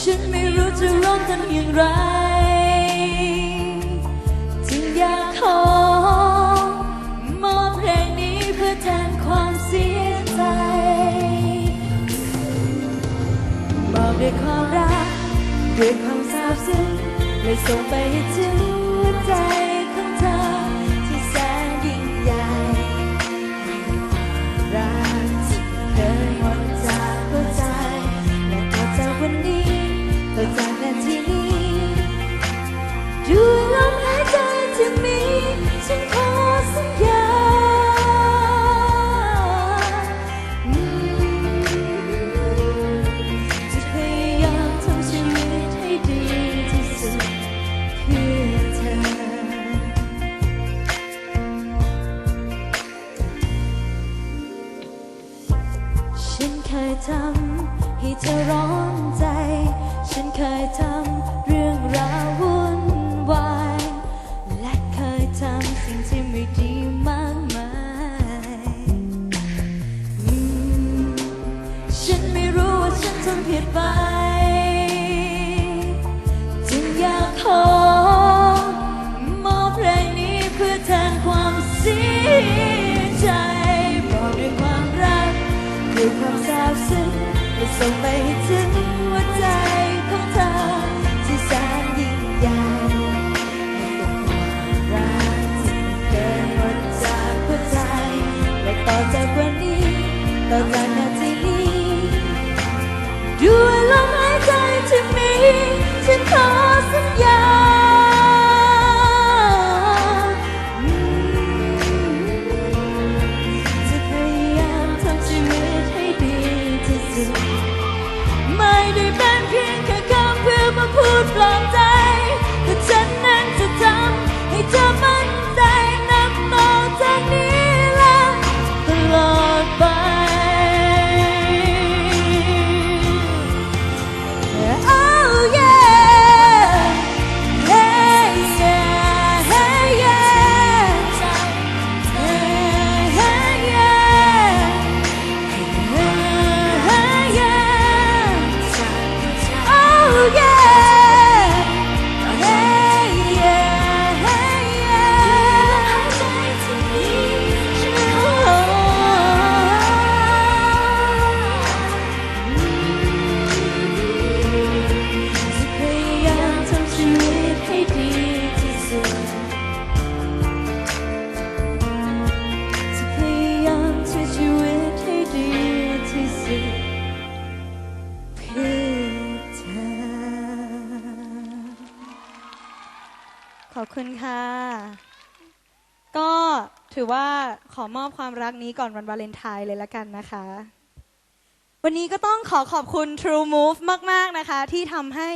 ฉันไม่รู้จะร้องทำอย่างไร จึงอยากขอมอบเพลงนี้เพื่อแทนความเสียใจมอบด้วยความรัก ด้วยความซาบซึ้งเลยส่งไปให้ถึงหัวใจ ฉันขอสัญญาอืมจะพยายามทำชีวิตให้ดีที่สุดเพื่อเธอ ฉันเคยทำให้เธอร้อนใจ ฉันเคยทำ ผิดไป จึงอยากขอมอบเพลงนี้เพื่อแทนความเสียใจบอกด้วยความรักด้วยความซาบซึ้งและส่งไปถึงหัวใจของเธอที่แสนยิ่งใหญ่และเป็นความรักที่เกินหมดจากหัวใจและต่อจากวันนี้ต่อจากนาทีนี้ ด้วยลมหายใจที่มีฉันขอสัญญาจะพยายามทำชีวิตให้ดีที่สุด ไม่ได้เป็นเพียงแค่คำเพื่อมาพูดปลอบใจ ขอบคุณค่ะ ก็ถือว่าขอมอบความรักนี้ก่อนวันวาเลนไทน์เลยละกันนะคะ วันนี้ก็ต้องขอขอบคุณ True Move มาก ๆ นะคะ ที่ทำให้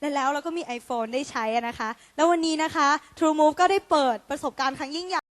และแล้วเราก็มี iPhone ได้ใช้นะคะ แล้ววันนี้นะคะ True Move ก็ได้เปิดประสบการณ์ครั้งยิ่งใหญ่